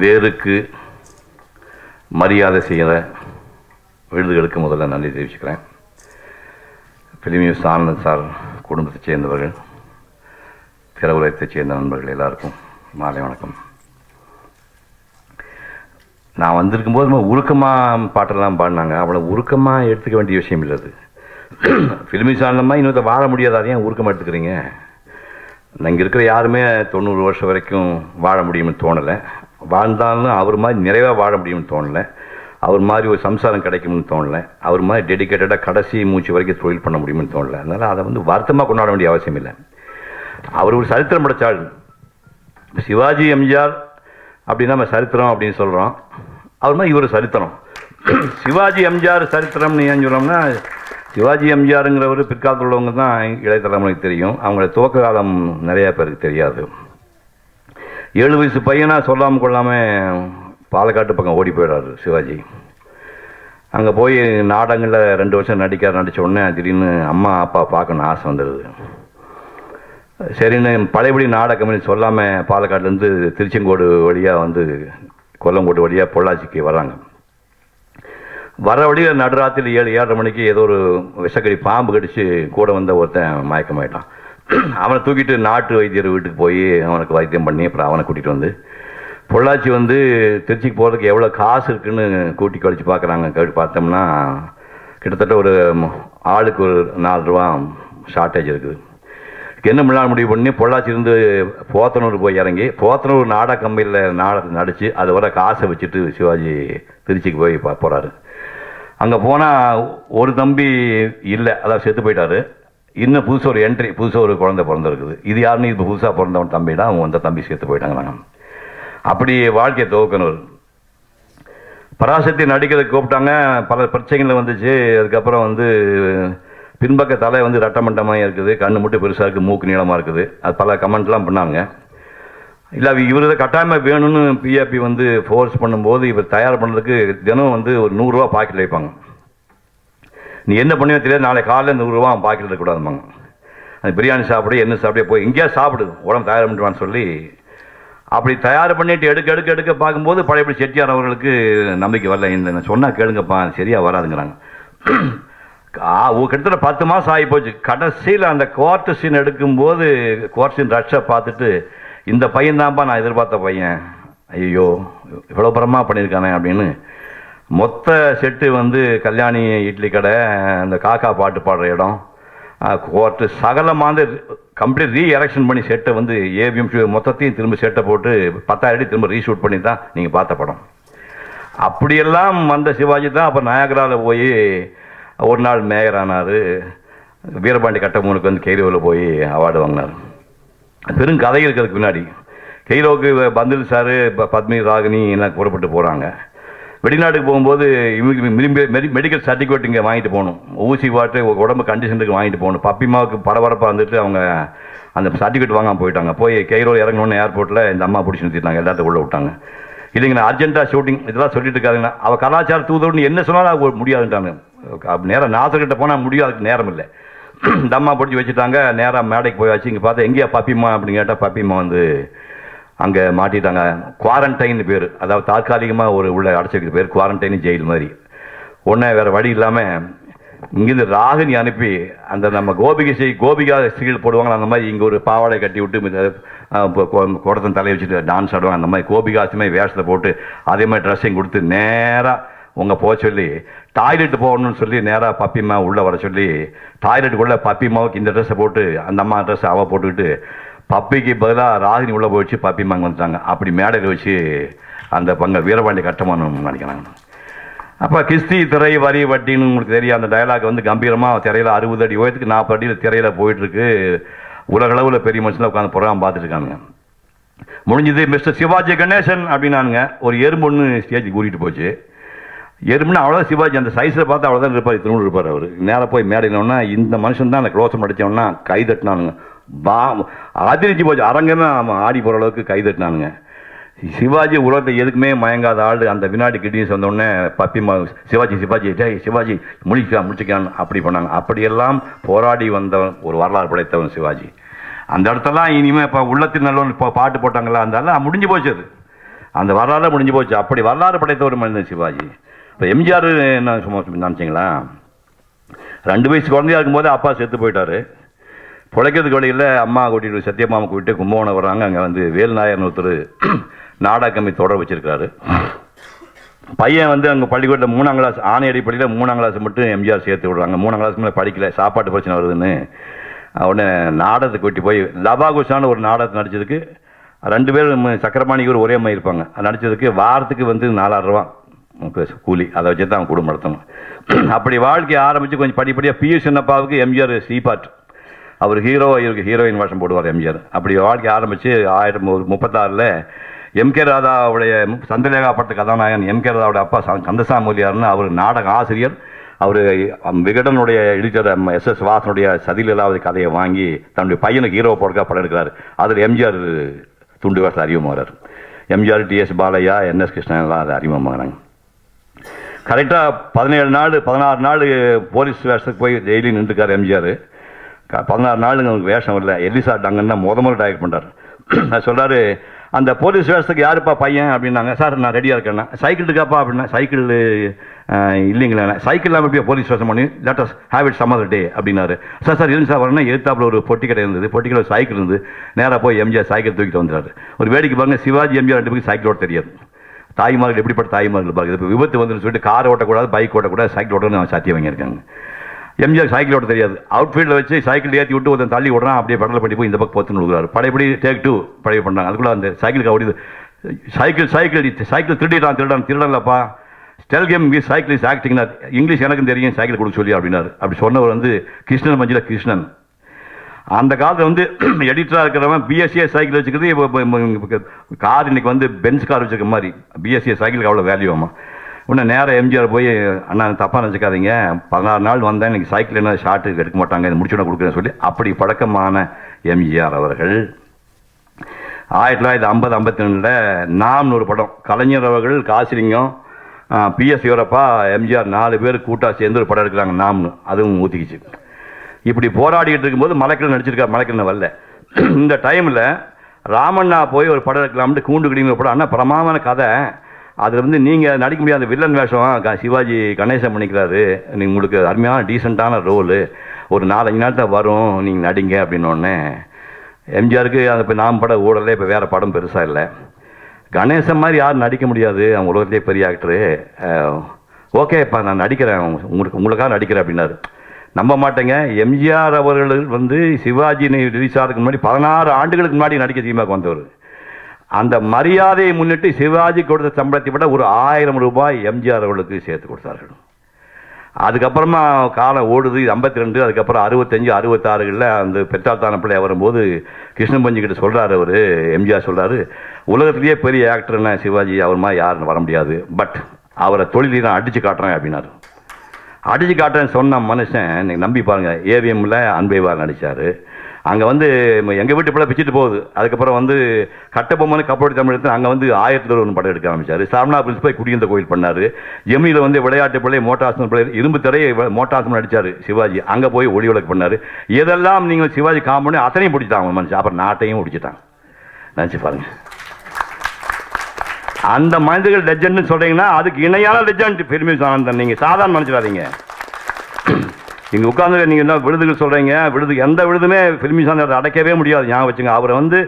வேருக்கு மரியாதை செய்கிற விருதுகளுக்கு முதல்ல நன்றி தெரிவிச்சுக்கிறேன். ஃபிலிம் நியூஸ் ஆனந்த் சார் குடும்பத்தைச் சேர்ந்தவர்கள் திரவுலகத்தைச் சேர்ந்த நண்பர்கள் எல்லாருக்கும் மாலை வணக்கம். நான் வந்திருக்கும் போது உருக்கமாக பாட்டெல்லாம் பாடினாங்க. அவ்வளோ உருக்கமாக எடுத்துக்க வேண்டிய விஷயம் இல்லை அது. ஃபிலிமி சாணமாக இன்னொருத்த வாழ முடியாது. அதை ஏன் உருக்கமாக எடுத்துக்கிறீங்க? இங்கே இருக்கிற யாருமே தொண்ணூறு வருஷம் வரைக்கும் வாழ முடியும்னு தோணலை. வாழ்ந்தாலும் அவர் மாதிரி நிறைவாக வாழ முடியும்னு தோணலை. அவர் மாதிரி ஒரு சம்சாரம் கிடைக்கும்னு தோணலை. அவர் மாதிரி டெடிக்கேட்டடாக கடைசி மூச்சு வரைக்கும் தொழில் பண்ண முடியும்னு தோணலை. அதனால் அதை வந்து வருத்தமாக கொண்டாட வேண்டிய அவசியம் இல்லை. அவர் ஒரு சரித்திரம் படைச்சாள் சிவாஜி எம்ஜிஆர் அப்படின்னா நம்ம சரித்திரம் அப்படின்னு சொல்கிறோம் அவர் மாதிரி இவர் சரித்திரம். சிவாஜி எம்ஜிஆர் சரித்திரம்னு ஏன் சொல்கிறோம்னா சிவாஜி எம்ஜிஆருங்கிறவர் பிற்காலத்தில் உள்ளவங்க தான் இளைய தலைமுறைக்கு தெரியும். அவங்கள துவக்க காலம் நிறையா பேருக்கு தெரியாது. ஏழு வயசு பையனாக சொல்லாமல் கொள்ளாமல் பாலக்காட்டு பக்கம் ஓடி போயிடாரு சிவாஜி. அங்கே போய் நாடகங்களில் ரெண்டு வருஷம் நடிக்க நடித்த உடனே திடீர்னு அம்மா அப்பா பார்க்கணும் ஆசை வந்துடுது. சரின்னு பழையபடி நாடகம்னு சொல்லாமல் பாலக்காட்டிலேருந்து திருச்செங்கோடு வழியாக வந்து கொல்லங்கோடு வழியாக பொள்ளாச்சிக்கு வராங்க வர வழியில் நடுராத்திரி ஏழு ஏழரை மணிக்கு ஏதோ ஒரு விஷக்கடி பாம்பு கடிச்சு கூட வந்த ஒருத்தன் மயக்கமாயிட்டான். அவனை தூக்கிட்டு நாட்டு வைத்தியர் வீட்டுக்கு போய் அவனுக்கு வைத்தியம் பண்ணி அப்புறம் அவனை கூட்டிகிட்டு வந்து பொள்ளாச்சி வந்து திருச்சிக்கு போகிறதுக்கு எவ்வளோ காசு இருக்குன்னு கூட்டி கழிச்சு பார்க்குறாங்க கழிச்சு பார்த்தோம்னா கிட்டத்தட்ட ஒரு ஆளுக்கு ஒரு நாலு ரூபா ஷார்ட்டேஜ் இருக்குது. என்ன பண்ணலாம் முடிவு பண்ணி பொள்ளாச்சிலேருந்து போத்தனூர் போய் இறங்கி போத்தனூர் நாடக கம்பெனியில் நாடகத்தை நடித்து அது வர காசை வச்சுட்டு சிவாஜி திருச்சிக்கு போய் போகிறாரு அங்கே போனால் ஒரு தம்பி இல்லை அதாவது செத்து போயிட்டாரு. இன்னும் புதுசு ஒரு என்ட்ரி புதுசாக ஒரு குழந்தை பிறந்திருக்குது. இது யாருன்னு இப்போ புதுசாக பிறந்தவன் தம்பினா அவங்க அந்த தம்பி சேர்த்து போயிட்டாங்க நாங்கள் அப்படி வாழ்க்கையை துவக்கணும் பராசக்தி நடிக்கிறதுக்கு கூப்பிட்டாங்க பல பிரச்சனைகள் வந்துச்சு. அதுக்கப்புறம் வந்து பின்பக்க தலை வந்து ரட்டமண்டமாக இருக்குது கண்ணு மட்டும் பெருசாக இருக்குது மூக்கு நீளமாக இருக்குது. அது பல கமெண்ட்லாம் பண்ணாங்க. இல்லை இவர் இதை கட்டாயமாக வேணும்னு பிஏபி வந்து ஃபோர்ஸ் பண்ணும்போது இவர் தயார் பண்ணுறதுக்கு தினம் வந்து ஒரு நூறுரூவா பாக்கெட் வைப்பாங்க. நீ என்ன பண்ணுவோ தெரியாது. நாளை காலையில் நூறுரூவா பாக்கில் இருக்கக்கூடாதுமாங்க அந்த பிரியாணி சாப்பிடு என்ன சாப்பிடே போய் எங்கேயா சாப்பிடு. உடம்பு தயார் பண்ணிட்டுவான்னு சொல்லி அப்படி தயார் பண்ணிட்டு எடுக்க எடுக்க எடுக்க பார்க்கும்போது பழையபடி செட்டியார் அவர்களுக்கு நம்பிக்கை வரல. இந்த சொன்னால் கேளுங்கப்பா சரியாக வராதுங்கிறாங்க. கிட்டத்தட்ட பத்து மாதம் ஆகி போச்சு. கடைசியில் அந்த கோர்ட் சீன் எடுக்கும்போது கோர்ட் சீன் ரஷ்ஷை பார்த்துட்டு இந்த பையன் தான்ப்பா நான் எதிர்பார்த்த பையன். ஐயோ இவ்வளோ பரமாக பண்ணியிருக்கானே அப்படின்னு மொத்த செட்டு வந்து கல்யாணி இட்லி கடை அந்த காக்கா பாட்டு பாடுற இடம். கோர்ட்டு சகலமாக கம்ப்ளீட் ரீ எலெக்ஷன் பண்ணி செட்டை வந்து ஏபிஎம் மொத்தத்தையும் திரும்ப செட்டை போட்டு பத்தாயிரம் அடி திரும்ப ரீஷூட் பண்ணி தான் நீங்கள் பார்த்த படம். அப்படியெல்லாம் வந்த சிவாஜி தான் அப்போ நாயகராவில் போய் ஒரு நாள் மேயர் ஆனார். வீரபாண்டி கட்டமூனுக்கு வந்து கெய்ரோவில் போய் அவார்டு வாங்கினார். பெரும் கதை இருக்கிறதுக்கு பின்னாடி. கெய்ரோவுக்கு பந்தில் சார் பத்மி ராகினி எல்லாம் கூறப்பட்டு போகிறாங்க வெளிநாட்டுக்கு போகும்போது மெடிக்கல் சர்டிஃபிகேட் இங்கே வாங்கிட்டு போகணும். ஊசி பாட்டு உடம்பு கண்டிஷனுக்கு வாங்கிட்டு போகணும். பப்பிமாவுக்கு பரபரப்பாக வந்துட்டு அவங்க அந்த சர்டிஃபிகேட் வாங்காமல் போயிட்டாங்க. போய் கெய்ரோ இறங்கணும்னு ஏர்போர்ட்டில் இந்த அம்மா பிடிச்சி நிறுத்திட்டாங்க. எல்லாத்தையும் உள்ளே விட்டாங்க. இல்லைங்கண்ணா அர்ஜென்ட்டாக ஷூட்டிங் இதெல்லாம் சொல்லிட்டு இருக்காதுங்கண்ணா அவள் கலாச்சார தூதர்னு என்ன சொன்னாலும் அவ முடியாதுன்ட்டாங்க நேரம் நாசர்கிட்ட போனால் முடியும் அதுக்கு நேரம் இல்லை. இந்த அம்மா பிடிச்சி வச்சுட்டாங்க. நேராக மேடைக்கு போயாச்சு. இங்கே பார்த்தா எங்கேயா பப்பிம்மா அப்படின்னு கேட்டால் பப்பிம்மா வந்து அங்கே மாட்டிட்டாங்க. குவாரண்டைன் பேர். அதாவது தற்காலிகமாக ஒரு உள்ள அடைச்சிக்கிட்டு பேர் குவாரண்டைன் ஜெயில் மாதிரி. ஒன்றே வேறு வழி இல்லாமல் இங்கேருந்து ராகினி அனுப்பி அந்த நம்ம கோபிகை செய் கோபிகா ஸ்ரீகள் போடுவாங்க அந்த மாதிரி இங்கே ஒரு பாவாடை கட்டி விட்டு குடத்தன் தலையை வச்சுட்டு டான்ஸ் ஆடுவாங்க அந்த மாதிரி கோபிகாசுமே வேஷத்தை போட்டு அதே மாதிரி ட்ரெஸ்ஸையும் கொடுத்து நேராக உங்கள் போக சொல்லி டாய்லெட் போகணும்னு சொல்லி நேராக பப்பிம்மா உள்ளே வர சொல்லி டாய்லெட்டுக்குள்ளே பப்பிம்மாவுக்கு இந்த ட்ரெஸ்ஸை போட்டு அந்த அம்மா ட்ரெஸ்ஸை அவள் போட்டுக்கிட்டு பப்பிக்கு பதிலாக ராகினி உள்ளே போய் வச்சு பப்பி மங்க வந்துட்டாங்க. அப்படி மேடையில் வச்சு அந்த பங்க வீரபாண்டி கட்டமானு நினைக்கிறாங்க. அப்போ கிஸ்தி திரை வரி வட்டின்னு உங்களுக்கு தெரியும். அந்த டயலாக் வந்து கம்பீரமாக திரையில் அறுபது அடி உயரத்துக்கு நாற்பது அடியில் திரையில் போயிட்டுருக்கு. உலகளவில் பெரிய மனுஷன் உட்காந்து ப்ரோக்ராம் பார்த்துட்டு முடிஞ்சது மிஸ்டர் சிவாஜி கணேசன் அப்படின்னானுங்க. ஒரு எறும்பு ஒன்று ஸ்டேஜ் கூட்டிகிட்டு போச்சு. எறும்புனா அவ்வளோ சிவாஜி. அந்த சைஸில் பார்த்து அவ்வளோதான் இருப்பார். திருநூறு இருப்பார் அவர். நேராக போய் மேடையிலன்னா இந்த மனுஷன் தான் அந்த க்ளோஸ் அடித்தவொன்னா கை தட்டினானுங்க. பா அதிர்ச்சி போச்சு. அரங்கமே ஆடி போகிற அளவுக்கு கை தட்டினானுங்க. சிவாஜி உலகத்தை எதுக்குமே மயங்காத ஆள். அந்த வினாடி கிட்னிஸ் வந்தோடனே பப்பிமா சிவாஜி சிவாஜி ஜெய் சிவாஜி முடிக்கா முடிச்சுக்கான் அப்படி பண்ணாங்க. அப்படியெல்லாம் போராடி வந்தவன் ஒரு வரலாறு படைத்தவன் சிவாஜி. அந்த இடத்தெல்லாம் இனிமேல் இப்போ உள்ளத்தில் நல்லவன் இப்போ பாட்டு போட்டாங்களா? அந்த முடிஞ்சு போச்சு அது. அந்த வரலாறு முடிஞ்சு போச்சு. அப்படி வரலாறு படைத்த ஒரு மனிதன் சிவாஜி. இப்போ எம்ஜிஆர் என்ன சும்மா நினச்சிங்களா? ரெண்டு வயசு குழந்தையா இருக்கும்போது அப்பா செத்து போயிட்டாரு. பிழைக்கிறதுக்கு வழியில் அம்மா கூட்டிட்டு சத்யமாமா கூட்டிட்டு கும்பகோணம் வர்றாங்க. அங்கே வந்து வேல்நாயர்னு ஒருத்தர் நாடக கம்மி தொடர் வச்சிருக்காரு. பையன் வந்து அங்கே பள்ளிக்கூடத்தில் மூணாம் கிளாஸ் ஆணை அடிப்படையில் மூணாம் கிளாஸ் மட்டும் எம்ஜிஆர் சேர்த்து விடுறாங்க. மூணாம் கிளாஸ் மேலே படிக்கல சாப்பாட்டு பிரச்சனை வருதுன்னு. உடனே நாடகத்தை கூட்டி போய் லபாகுஷான்னு ஒரு நாடகத்தை நடிச்சதுக்கு ரெண்டு பேரும் சக்கரபாணிக்கு ஒரு ஒரே மாதிரி இருப்பாங்க. அது நடிச்சதுக்கு வாரத்துக்கு வந்து நாலாயிரம் ரூபா கூலி. அதை வச்சு தான் குடும்பம் நடத்தணும். அப்படி வாழ்க்கையை ஆரம்பித்து கொஞ்சம் படிப்படியாக பியூ சின்னப்பாவுக்கு எம்ஜிஆர் ஸ்ரீபாட். அவர் ஹீரோ இவருக்கு ஹீரோயின் வேஷம் போடுவார் எம்ஜிஆர் அப்படி வாழ்க்கை ஆரம்பித்து ஆயிரம் முப்பத்தாறில் முப்பத்தாறில் எம்கே ராதாவுடைய சந்திரலேகா பட்ட கதாநாயகன் எம்கே ராதாவுடைய அப்பா ச- கந்தசாமூலியார்னு அவர் நாடக ஆசிரியர். அவர் விகடனுடைய எடிட்டர் எஸ் எஸ் வாசனுடைய சதிலீலாவது கதையை வாங்கி தன்னுடைய பையனுக்கு ஹீரோ போடுறக்கா படம் எடுக்கிறார். அதில் எம்ஜிஆர் துண்டு வேஷம் அறிமுகமாகிறார் MGR T S Balaiah N S Krishnan எல்லாம் அதை அறிமுகமாகறாங்க கரெக்டாக பதினேழு நாள் பதினாறு நாள் போலீஸ் வேஷத்துக்கு போய் டெய்லி நின்றுக்கார் எம்ஜிஆர் பதினாறு நாளுங்க அவங்களுக்கு வேஷம் இல்லை எலிசா டங்கன் தான் முத முதல் டைரக்ட் பண்ணுறாரு நான் சொல்கிறாரு அந்த போலீஸ் வேஷத்துக்கு யாருப்பா பையன்? அப்படின்னாங்க. சார் நான் ரெடியாக இருக்கேன்னா. சைக்கிள் இருக்காப்பா? அப்படின்னா சைக்கிள் இல்லைங்களா? சைக்கிள் இல்லாமல் எப்படியா போலீஸ் வேஷம் பண்ணி let's have it summer day அப்படின்னாரு. சார் சார் இருங்க சார் வரணும் எதிர்த்தாப்புல ஒரு பொட்டி கடை இருந்தது. பொட்டி கடை சைக்கிள் இருந்து நேராக போய் எம்ஜிஆர் சைக்கிள் தூக்கிட்டு வந்துறாரு ஒரு வேடிக்கை பாருங்க சிவாஜி எம்ஜிஆர் ரெண்டு பேருக்கு சைக்கிள் தெரியாது. தாய்மார்கள் எப்படிப்பட்ட தாய்மார்கள் பாருங்க. இப்போ விபத்து வந்துன்னு சொல்லிட்டு கார் ஓட்டக்கூடாது பைக் ஓட்டக்கூடாது சைக்கிள் ஓட்டணும்னு சாத்தியம் வாங்கியிருக்காங்க. எம்ஜிஆர் சைக்கிள் ஓட்ட தெரியாது அவுட்ஃபீல்டில் வச்சு சைக்கிள் ஏற்றி விட்டு ஒருத்தன் தள்ளி விடுறான் அப்படியே படத்தில் பண்ணி போய் இந்த பக்கம் போத்துன்னு கொடுக்குறாரு படைப்படி டேக் டூ பழைய பண்ணுறாங்க அதுக்குள்ள அந்த சைக்கிளுக்கு ஓடிது சைக்கிள் சைக்கிள் சைக்கிள் திருடிட்டான் திருடான் திருடலப்பா ஸ்டெல் கேம் வி சைக்கிள் இஸ் ஆக்டிங்னா இங்கிலீஷ் எனக்கும் தெரியும் சைக்கிள் கொடுக்க சொல்லி அப்படின்னாரு அப்படி சொன்னவர் வந்து கிருஷ்ணன் மஞ்சள் கிருஷ்ணன் அந்த காலத்தில் வந்து எடிட்டராக இருக்கிறவன் பிஎஸ்சிஏ சைக்கிள் வச்சுக்கிறது இப்போ கார் இன்னைக்கு வந்து பென்ஸ் கார் வச்சுருக்க மாதிரி பிஎஸ்சிஏ சைக்கிளுக்கு அவ்வளோ வேல்யூ ஆமாம் இன்னும் நேராக எம்ஜிஆர் போய் அண்ணா தப்பாக நினச்சிக்காதீங்க. பதினாறு நாள் வந்தேன் இன்னைக்கு சைக்கிள் என்ன ஷார்ட்டு எடுக்க மாட்டாங்க இதை முடிச்சுட கொடுக்குறேன்னு சொல்லி அப்படி பழக்கமான எம்ஜிஆர் அவர்கள். ஆயிரத்தி தொள்ளாயிரத்தி ஐம்பது ஐம்பத்தி ரெண்டில் நாம்னு ஒரு படம். கலைஞர் அவர்கள் காசிலிங்கம் பிஎஸ் யூரப்பா எம்ஜிஆர் நாலு பேர் கூட்டாக சேர்ந்து ஒரு படம் எடுக்கிறாங்க நாம்னு. அதுவும் ஊற்றிக்கிச்சு இப்படி போராடிக்கிட்டு இருக்கும்போது மலைக்கிழமை நடிச்சிருக்காரு மலைக்கிழமை வரல. இந்த டைமில் ராமண்ணா போய் ஒரு படம் எடுக்கலாம்னு கூண்டு கிடிங்கிற படம். ஆனால் பிரமாதமான கதை. அதில் வந்து நீங்கள் நடிக்க முடியாத வில்லன் வேஷம் க- சிவாஜி கணேசன் பண்ணிக்கிறாரு. நீங்கள் உங்களுக்கு அருமையான டீசெண்டான ரோலு ஒரு நாலஞ்சு நாள் வரும் நீங்கள் நடிங்க அப்படின்னோடனே எம்ஜிஆருக்கு அந்த இப்போ நாம் படம் ஓடலை இப்போ வேறு படம் பெருசாக இல்லை. கணேசன் மாதிரி யாரும் நடிக்க முடியாது அவங்க உலகத்திலே பெரிய ஆக்டரு ஓகேப்பா நான் நடிக்கிறேன் உங்களுக்கு உங்களுக்காக நடிக்கிறேன் அப்படின்னாரு. நம்ப மாட்டேங்க. எம்ஜிஆர் அவர்கள் வந்து சிவாஜி ரிலீஸ் ஆகிறதுக்கு முன்னாடி பதினாறு ஆண்டுகளுக்கு முன்னாடி நடிக்க சினிமாவுக்கு வந்தவர். அந்த மரியாதையை முன்னிட்டு சிவாஜி கொடுத்த சம்பளத்தை விட ஒரு ஆயிரம் ரூபாய் எம்ஜிஆர் அவர்களுக்கு சேர்த்து கொடுத்தார்கள். அதுக்கப்புறமா காலம் ஓடுது ஐம்பத்தி ரெண்டு அதுக்கப்புறம் அறுபத்தஞ்சு அறுபத்தாறுகளில் அந்த பெற்றாத்தான பிள்ளை வரும்போது கிருஷ்ணன் கிட்ட சொல்கிறாரு அவர் எம்ஜிஆர் சொல்கிறாரு உலகத்திலேயே பெரிய ஆக்டர்னா சிவாஜி அவர் மாதிரி யாருன்னு வர முடியாது பட் அவரை தொழிலை நான் அடித்து காட்டுறேன் அப்படின்னாரு. அடிச்சு காட்டுறேன்னு சொன்ன மனுஷன் நீங்கள் நம்பி பாருங்க ஏவிஎம்ல அன்பைவார் நடிச்சாரு. அங்கே வந்து எங்கள் வீட்டு பிள்ளை பிச்சுட்டு போகுது. அதுக்கப்புறம் வந்து கட்டபொம்மனு கப்போடி தமிழ் எடுத்து அங்கே வந்து ஆயிரத்தி ஒன்று படம் எடுக்க ஆரம்பிச்சாரு. சாமனா பிரின்ஸ் போய் குடியிருந்த கோயில் பண்ணார். எம்மியில் வந்து விளையாட்டு பிள்ளை மோட்டார்சன் பிள்ளை இரும்பு திரையை மோட்டார்சன் நடித்தார் சிவாஜி. அங்கே போய் ஒளி விளக்கு பண்ணார். இதெல்லாம் நீங்கள் சிவாஜி காம்பனு அத்தனையும் பிடிச்சிட்டாங்க மனுஷன். அப்புறம் நாட்டையும் பிடிச்சிட்டாங்க. நினச்சி பாருங்கள் அந்த மனிதர்கள் லெஜெண்ட்னு சொல்றீங்கன்னா அதுக்கு இணையான லெஜண்ட் பெருமை ஆனந்தன் நீங்க சாதாரண மனுஷராதீங்க. இங்க உட்கார்ந்து நீங்க என்ன விருதுகள் சொல்றீங்க? விருது எந்த விருதுமே பிலிமி சாந்தர் அடைக்கவே முடியாது. ஞாபகம் வச்சுங்க அவரை வந்து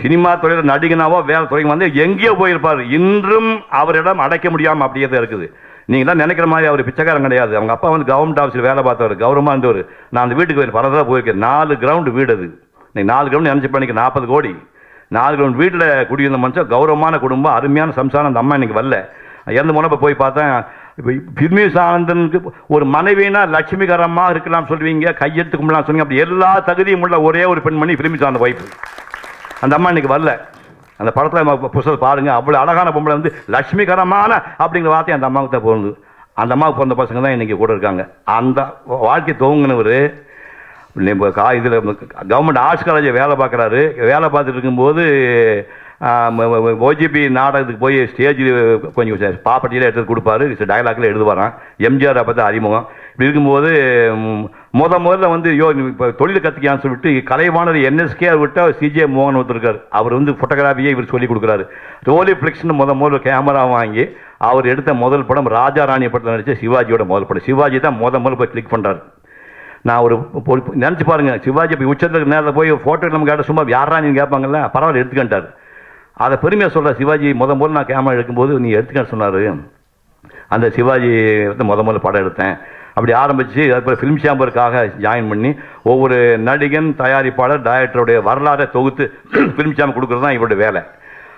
சினிமா துறையில் நடிகனாவோ வேற துறைக்கு வந்து எங்கேயோ போயிருப்பார். இன்றும் அவரிடம் அடைக்க முடியாமல் அப்படியே தான் இருக்குது. நீங்கள் தான் நினைக்கிற மாதிரி அவர் பிச்சைக்காரன் கிடையாது. அவங்க அப்பா வந்து கவர்மெண்ட் ஆஃபீஸில் வேலை பார்த்தவர் கௌரவமாக இருந்தவர் நான் அந்த வீட்டுக்கு பல தடவை போயிருக்கேன். நாலு கிரவுண்டு வீடு அது. நீங்கள் நாலு கிரவுண்டு நினச்சி பண்ணிக்க நாற்பது கோடி. நாலு கிரவுண்ட் வீட்டில் குடியிருந்த மனுஷன் கௌரவமான குடும்பம் அருமையான சம்சாரம் அந்த அம்மா இன்னைக்கு வரல. இறந்து போனப்ப போய் பார்த்தேன் இப்போ பிர்மேஷ் ஒரு மனைவினா லட்சுமிகரமாக இருக்கலாம் சொல்லுவீங்க கையெழுத்து கும்பலாம் சொல்லுவீங்க அப்படி எல்லா தகுதியும் உள்ள ஒரே ஒரு பெண்மணி பிர்மேஷ் ஆனந்த வைஃப் அந்த அம்மா இன்னைக்கு வரல. அந்த படத்தில் புஸ்தகம் பாருங்கள் அவ்வளோ அழகான பொம்பளை வந்து லட்சுமிகரமான அப்படிங்கிற வார்த்தை அந்த அம்மாவுக்கு தான் பிறந்து அந்த அம்மாவுக்கு பிறந்த பசங்க தான் இன்றைக்கி கூட இருக்காங்க. அந்த வாழ்க்கை துவங்கினவர் இதில் கவர்மெண்ட் ஆர்ட்ஸ் காலேஜில் வேலை பார்க்குறாரு. வேலை பார்த்துட்டு இருக்கும்போது ஓஜிபி நாடகத்துக்கு போய் ஸ்டேஜ் கொஞ்சம் ப்ராப்பர்ட்டியில் எடுத்து கொடுப்பாரு. டயலாக்ல எழுதுவாராம். எம்ஜிஆர் அப்போ தான் அறிமுகம். இப்படி இருக்கும்போது முத முதல்ல வந்து யோ இப்போ தொழில் கற்றுக்கான்னு சொல்லிட்டு கலைவாணர் என்எஸ்கே விட்டால் சிஜே மோகன் ஒருத்தருக்கார். அவர் வந்து ஃபோட்டோகிராஃபியே இவர் சொல்லி கொடுக்குறாரு. ரோலி ஃபிளிக்ஸ்னு முத முதல்ல கேமரா வாங்கி அவர் எடுத்த முதல் படம் ராஜா ராணி படத்தில் நடித்த சிவாஜியோட முதல் படம். சிவாஜி தான் முத முதல்ல போய் கிளிக் பண்ணுறாரு நான் ஒரு நினச்சி பாருங்கள் சிவாஜி போய் உச்சத்துக்கு நேரில் போய் ஃபோட்டோ நம்ம கேட்ட சும்மா யாரா கேட்பாங்கல்ல? பரவாயில்ல எடுத்துக்கிட்டார் அதை பெருமையாக சொல்கிறார் சிவாஜி முத முதல்ல நான் கேமரா எடுக்கும்போது நீ எடுத்துக்க சொன்னார். அந்த சிவாஜி வந்து முத முதல்ல படம் எடுத்தேன். அப்படி ஆரம்பித்து அதுக்கப்புறம் ஃபிலிம் சேம்பருக்காக ஜாயின் பண்ணி ஒவ்வொரு நடிகன் தயாரிப்பாளர் டைரக்டருடைய வரலாறை தொகுத்து ஃபிலிம் சேம்பர் கொடுக்குறது தான் இவருடைய வேலை.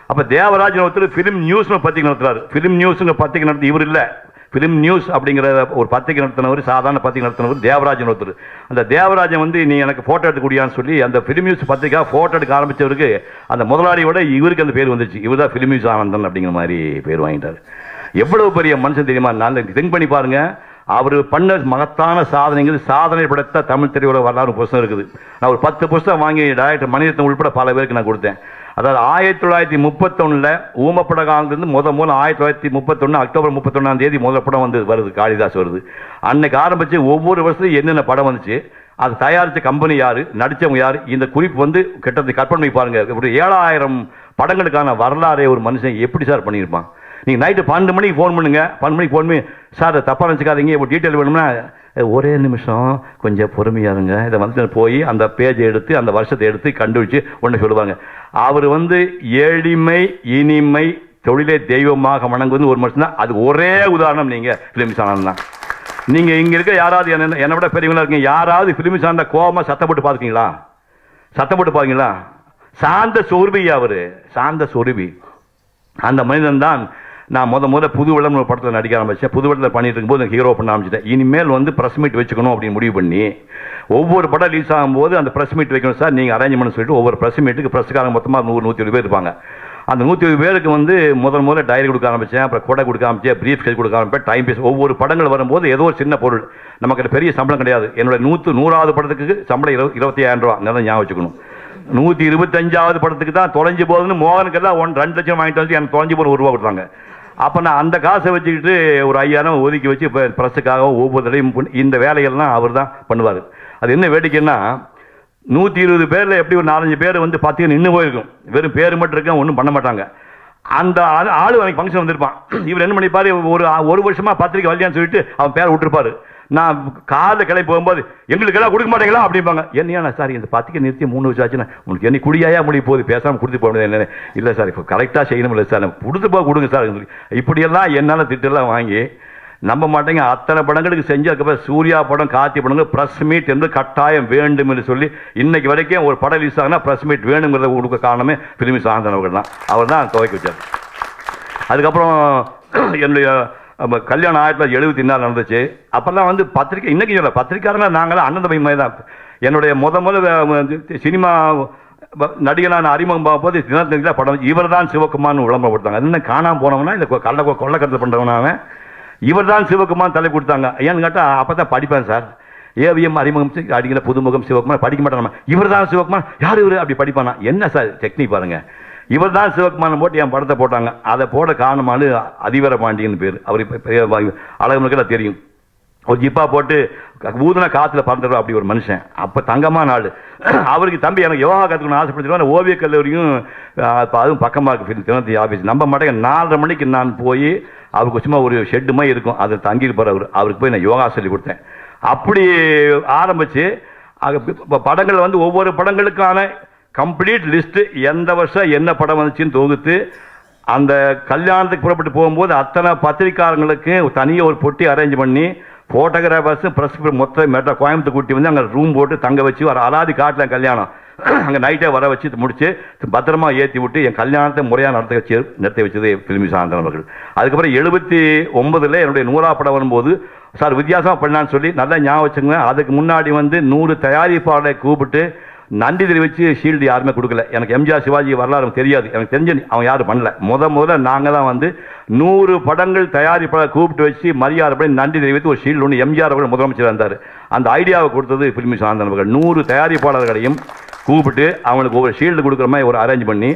அப்போ தேவராஜன் ஒருத்தர் ஃபிலிம் நியூஸ்னு பத்திரிக்கை நடத்துறாரு. ஃபிலிம் நியூஸுங்க பத்திரிக்கை நடத்தி இவர் இல்லை. ஃபிலிம் நியூஸ் அப்படிங்கிற ஒரு பத்திரிக்கை நடத்தினவர் சாதாரண பத்திரிகை நடத்தினவர் தேவராஜன் ஒருத்தர். அந்த தேவராஜன் வந்து நீ எனக்கு ஃபோட்டோ எடுத்துக்கூடியான்னு சொல்லி அந்த ஃபிலிம் நியூஸ் பத்திரிக்கை ஃபோட்டோ எடுக்க ஆரம்பித்தவருக்கு அந்த முதலாளியோட இவருக்கு அந்த பேர் வந்துச்சு. இவர் தான் ஃபிலிம் நியூஸ் ஆனந்தன் அப்படிங்கிற மாதிரி பேர் வாங்கிட்டார். எவ்வளவு பெரிய மனுஷன் தெரியுமா? நான் திங்க் பண்ணி பாருங்கள் அவர் பண்ண மகத்தான சாதனைங்கிறது சாதனை படைத்த தமிழ் திரையுலக வரலாறு புஸ்தகம் இருக்குது. நான் ஒரு பத்து புஸ்தகம் வாங்கி டைரக்டர் மணிரத்னம் உள்பட பல பேருக்கு நான் கொடுத்தேன். அதாவது ஆயிரத்தி தொள்ளாயிரத்தி முப்பத்தொன்னில் ஊமப்பட முத முதல் ஆயிரத்தி தொள்ளாயிரத்தி முப்பத்தொன்று அக்டோபர் முப்பத்தொன்னாம் தேதி முதல் படம் வந்து வருது காளிதாஸ் வருது. அன்னைக்கு ஆரம்பித்து ஒவ்வொரு வருஷத்துலையும் என்னென்ன படம் வந்துச்சு அது தயாரித்த கம்பெனி யார் நடித்தவங்க யார் இந்த குறிப்பு வந்து கிட்டத்தட்ட கற்பனை பாருங்கள் பாருங்க. ஒரு ஏழாயிரம் படங்களுக்கான வரலாறை ஒரு மனுஷன் எப்படி சார் பண்ணியிருப்பான்? நீங்கள் நைட்டு பன்னெண்டு மணிக்கு ஃபோன் பண்ணுங்கள் பன்னெண்டு மணிக்கு ஃபோன் பண்ணி சார் தப்பாக நினச்சிக்காதீங்க இப்போ டீட்டெயில் வேணும்னா ஒரே நிமிஷம் கொஞ்சம் பொறுமையா இருங்க. இதை வந்து போய் அந்த பேஜை எடுத்து அந்த வருஷத்தை எடுத்து கண்டுபிடிச்சு ஒன்று சொல்லுவாங்க. அவர் வந்து எளிமை இனிமை தொழிலை தெய்வமாக வணங்குவது ஒரு மனுஷன் தான். அது ஒரே உதாரணம் நீங்கள் ஃபிலிம் சாணம் தான் நீங்கள் இங்கே இருக்க யாராவது என்ன என்னை விட பெரியவங்களா இருக்கீங்க. யாராவது ஃபிலிம் சத்தம் போட்டு சத்தப்பட்டு சத்தம் சத்தப்பட்டு பாருங்களா சாந்த சொருபி அவர் சாந்த சொருபி. அந்த மனிதன் தான் நான் முத முத புது வெள்ளம் ஒரு படத்தில் நடிக்க ஆரம்பித்தேன் புது வெள்ளத்தில் பண்ணிட்டு இருக்கும்போது ஹீரோ பண்ண ஆரம்பிச்சிட்டேன். இனிமேல் வந்து ப்ரெஸ் மீட் வச்சுக்கணும் அப்படின்னு முடிவு பண்ணி ஒவ்வொரு படம் ரிலீஸ் ஆகும்போது அந்த ப்ரெஸ் மீட் வைக்கணும் சார். நீங்கள் அரேஞ்ச்மெண்ட் சொல்லிட்டு ஒவ்வொரு ப்ரெஸ் மீட்டுக்கு ப்ரெஸ்ஸுக்காரங்க மொத்தமாக நூறு நூற்றி பேர் இருப்பாங்க. அந்த நூற்றி இருபது பேருக்கு வந்து முதல் முதல்ல டைரி கொடுக்க ஆரம்பித்தேன் அப்புறம் கொடை கொடுக்க ஆரம்பிச்சேன். ப்ரீஃப் கேஸ் கொடுக்க ஆரம்பிச்சேன் டைம் பேஸ் ஒவ்வொரு படங்கள் வரும்போது ஏதோ ஒரு சின்ன பொருள். நமக்கு பெரிய சம்பளம் கிடையாது. என்னோட நூற்று நூறாவது படத்துக்கு சம்பளம் இரு இருபத்தி ஆயிரம் ரூபா நல்லா ஞாபகம் வச்சுக்கணும். நூற்றி இருபத்தஞ்சாவது படத்துக்கு தான் தொலைஞ்சு போகுதுன்னு மோகனுக்கெல்லாம் ஒன் ரெண்டு லட்சம் வாங்கிட்டு வந்து எனக்கு தொலைஞ்சு போகிற ஒரு ரூபா கொடுத்தாங்க. அப்போ நான் அந்த காசை வச்சுக்கிட்டு ஒரு ஐயாயிரம் ஒதுக்கி வச்சு இப்போ ப்ரெஸ்ஸுக்காக ஒவ்வொரு தடையும் பண்ணி- இந்த வேலைகள்லாம் அவர் தான் பண்ணுவார். அது என்ன வேடிக்கைன்னா நூற்றி இருபது பேரில் எப்படி ஒரு நாலஞ்சு பேர் வந்து பார்த்தீங்கன்னா நின்று போயிருக்கும். வெறும் பேர் மட்டும் இருக்க ஒன்றும் பண்ண மாட்டாங்க. அந்த ஆளு ஆளு அன்னைக்கு ஃபங்க்ஷன் வந்திருப்பான். இவர் என்ன பண்ணிப்பார் ஒரு ஒரு வருஷமாக பத்திரிக்கை வரலையான்னு சொல்லிட்டு அவன் பேரை விட்டுருப்பாரு. நான் காலைல கிளம்பி போகும்போது எங்களுக்கு எல்லாம் கொடுக்க மாட்டீங்களா? அப்படிம்பாங்க. என்னையா சார் இந்த பத்திரிக்கை நிறுத்தி மூணு வருஷம் ஆச்சுன்னா உங்களுக்கு என்ன குடியாயா முடிய போகுது பேசாமல் கொடுத்து போக முடியாது என்ன இல்லை சார் இப்போ கரெக்டாக செய்யணும் இல்லை சார் கொடுத்து போக கொடுங்க சார் இப்படியெல்லாம் என்னால் திட்டெல்லாம் வாங்கி நம்ப மாட்டேங்க. அத்தனை படங்களுக்கு செஞ்சதுக்கப்புறம் சூர்யா படம் கார்த்தி படங்கள் ப்ரெஸ் மீட் என்று கட்டாயம் வேண்டும் என்று சொல்லி இன்னைக்கு வரைக்கும் ஒரு படம் ரிலீஸ் ஆகுனா ப்ரெஸ் மீட் வேணுங்கிறத கொடுக்க காரணமே பிலிமி சாந்தன் அவர்கள் தான். அவர் தான் துவக்கி வச்சார். அதுக்கப்புறம் என்னுடைய கல்யாணம் ஆயிரத்தி தொள்ளாயிரத்தி எழுபத்தி நாலு நடந்துச்சு. அப்போல்லாம் வந்து பத்திரிக்கை இன்றைக்கி சொல்ல பத்திரிக்காரங்க நாங்களாம் அண்ணன் தம்பி மாதிரி தான். என்னுடைய முத முதல் சினிமா நடிகனான அறிமுகம் பார்க்கும்போது தினத்தந்தி படம் இவர் தான் சிவகுமார்னு விளம்பரம் கொடுத்தாங்க அது என்ன போனவனா இல்லை கள்ள கொள்ளக்கருத்து பண்ணுறவனாவே இவர் தான் சிவகுமார் தலை கொடுத்தாங்க. ஏன்னு கேட்டால் அப்போ தான் படிப்பேன் சார். ஏவிஎம் அறிமுகம் சி- அடிக்கிற புதுமுகம் சிவகுமார் படிக்க மாட்டான் இவர் தான் சிவகுமார். யார் இவர்? அப்படி படிப்பானா? என்ன சார் டெக்னிக் பாருங்கள் இவர் தான் சிவகுமாரன் போட்டு என் படத்தை போட்டாங்க. அதை போட காரணமானு அதிவர பாண்டியன் பேர். அவர் இப்போ அழகுனுக்கு தெரியும். ஒரு ஜிப்பா போட்டு ஊதுன காத்துல பறந்துடுவா அப்படி ஒரு மனுஷன். அப்போ தங்கமான நாள். அவருக்கு தம்பி எனக்கு யோகா கற்றுக்கணும் ஆசைப்பட்டுருவாங்க ஓவிய கல்லூரியும் அதுவும் பக்கமாக இருக்கு தினத்தி ஆஃபீஸ் நம்ப மாட்டேங்க நாலரை மணிக்கு நான் போய் அவருக்கு சும்மா ஒரு ஷெட்டு மாதிரி இருக்கும். அதை தங்கியிருப்பார் அவர். அவருக்கு போய் நான் யோகா சொல்லி கொடுத்தேன். அப்படி ஆரம்பிச்சு அது படங்கள் வந்து ஒவ்வொரு படங்களுக்கான கம்ப்ளீட் லிஸ்ட்டு எந்த வருஷம் என்ன படம் வந்துச்சுன்னு தொகுத்து அந்த கல்யாணத்துக்கு புறப்பட்டு போகும்போது அத்தனை பத்திரிக்காரங்களுக்கு தனியாக ஒரு பொட்டி அரேஞ்ச் பண்ணி ஃபோட்டோகிராஃபர்ஸ் ப்ரெஸ் மொத்தம் மெட்ட கோயம்புத்தூர் கூட்டி வந்து அங்கே ரூம் போட்டு தங்க வச்சு ஒரு அலாதி காட்டில் கல்யாணம். அங்கே நைட்டே வர வச்சு முடித்து பத்திரமா ஏற்றி விட்டு என் கல்யாணத்தை முறையாக நடத்த வச்சு நடத்தி வச்சது பிலிமி சாந்தன் அவர்கள் அதுக்கப்புறம் எழுபத்தி ஒன்பதில் என்னுடைய நூறா படம் வரும்போது சார் வித்தியாசமாக பண்ணலான்னு சொல்லி நல்லா ஞாபகம் வச்சுங்க அதுக்கு முன்னாடி வந்து நூறு தயாரிப்பாளரை கூப்பிட்டு நன்றி தெரிவித்து ஷீல்டு யாருமே கொடுக்கல. எனக்கு எம்ஜிஆர் சிவாஜி வரலாறு தெரியாது. எனக்கு தெரிஞ்ச அவன் யாரும் பண்ணல. முத முத நாங்கள் தான் வந்து நூறு படங்கள் தயாரிப்பாளர் கூப்பிட்டு வச்சு மரியாதை பண்ணி நன்றி தெரிவித்து ஒரு ஷீல்டு ஒன்று எம்ஜிஆர் அவர்கள் முதலமைச்சர் இருந்தார். அந்த ஐடியாவை கொடுத்தது பிலிமி சாந்தன் அவர்கள். நூறு தயாரிப்பாளர்களையும் கூப்பிட்டு அவங்களுக்கு ஒரு ஷீல்டு கொடுக்குற மாதிரி ஒரு அரேஞ்ச் பண்ணி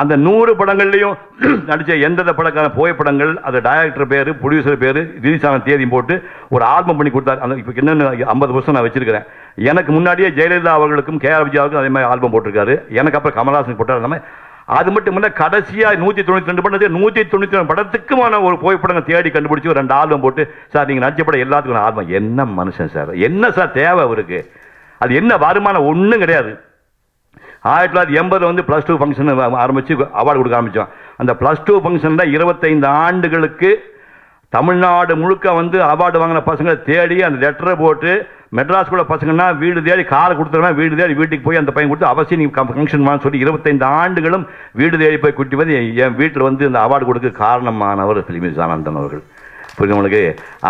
அந்த நூறு படங்கள்லையும் நடித்த எந்தெந்த படக்கான புகைப்படங்கள் அது டைரக்டர் பேர் ப்ரொடியூசர் பேர் ரிலீஸ் ஆன தேதியும் போட்டு ஒரு ஆல்பம் பண்ணி கொடுத்தாரு. அந்த இப்போ என்னென்ன ஐம்பது வருஷம் நான் வச்சிருக்கிறேன். எனக்கு முன்னாடியே ஜெயலலிதா அவர்களுக்கும் கே ஆர் விஜயாவுக்கும் அதே மாதிரி ஆல்பம் போட்டிருக்காரு. எனக்கு அப்புறம் கமல்ஹாசன் போட்டார். நம்ம அது மட்டும் இல்லை கடைசியாக நூற்றி தொண்ணூற்றி ரெண்டு படத்து நூற்றி தொண்ணூற்றி ரெண்டு படத்துக்குமான ஒரு புகைப்படங்கள் தேடி கண்டுபிடிச்சி ஒரு ரெண்டு ஆல்பம் போட்டு சார் நீங்கள் நடிச்ச படம் எல்லாத்துக்கும் ஆல்பம் என்ன மனுஷன் சார்? என்ன சார் தேவை அவருக்கு? அது என்ன வருமானம்? ஒன்றும் கிடையாது. ஆயிரத்தி தொள்ளாயிரத்தி எண்பது வந்து ப்ளஸ் டூ ஃபங்க்ஷன் ஆரம்பித்து அவார்டு கொடுக்க ஆரம்பித்தோம் அந்த ப்ளஸ் டூ ஃபங்க்ஷனில் இருபத்தைந்து ஆண்டுகளுக்கு தமிழ்நாடு முழுக்க வந்து அவார்டு வாங்கின பசங்களை தேடி அந்த லெட்டரை போட்டு மெட்ராஸ் கூட பசங்கன்னா வீடு தேடி காரை கொடுத்துருவேன் வீடு தேடி வீட்டுக்கு போய் அந்த பையன் கொடுத்து அவசியம் நீங்கள் ஃபங்க்ஷன் வாங்க சொல்லி இருபத்தைந்து ஆண்டுகளும் வீடு தேடி போய் குட்டி வந்து என் வீட்டில் வந்து இந்த அவார்டு கொடுக்க காரணமானவர் ஃபிலிமிஸ் ஆனந்தன் அவர்கள். புரியுது உங்களுக்கு?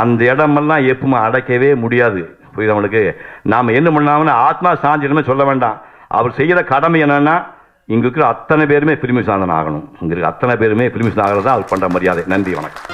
அந்த இடமெல்லாம் எப்பவுமே அடைக்கவே முடியாது. புரியுது உங்களுக்கு? நாம் என்ன பண்ணாமல் ஆத்மா சாந்தியிடமே சொல்ல வேண்டாம். அவர் செய்கிற கடமை என்னன்னா இங்க இருக்கிற அத்தனை பேருமே பிரிமிஸ் ஆகணும் ஆகணும். இங்க இருக்கிற அத்தனை பேருமே பிரிமிஸ் ஆகிறது தான் அவர் பண்ற மரியாதை. நன்றி வணக்கம்.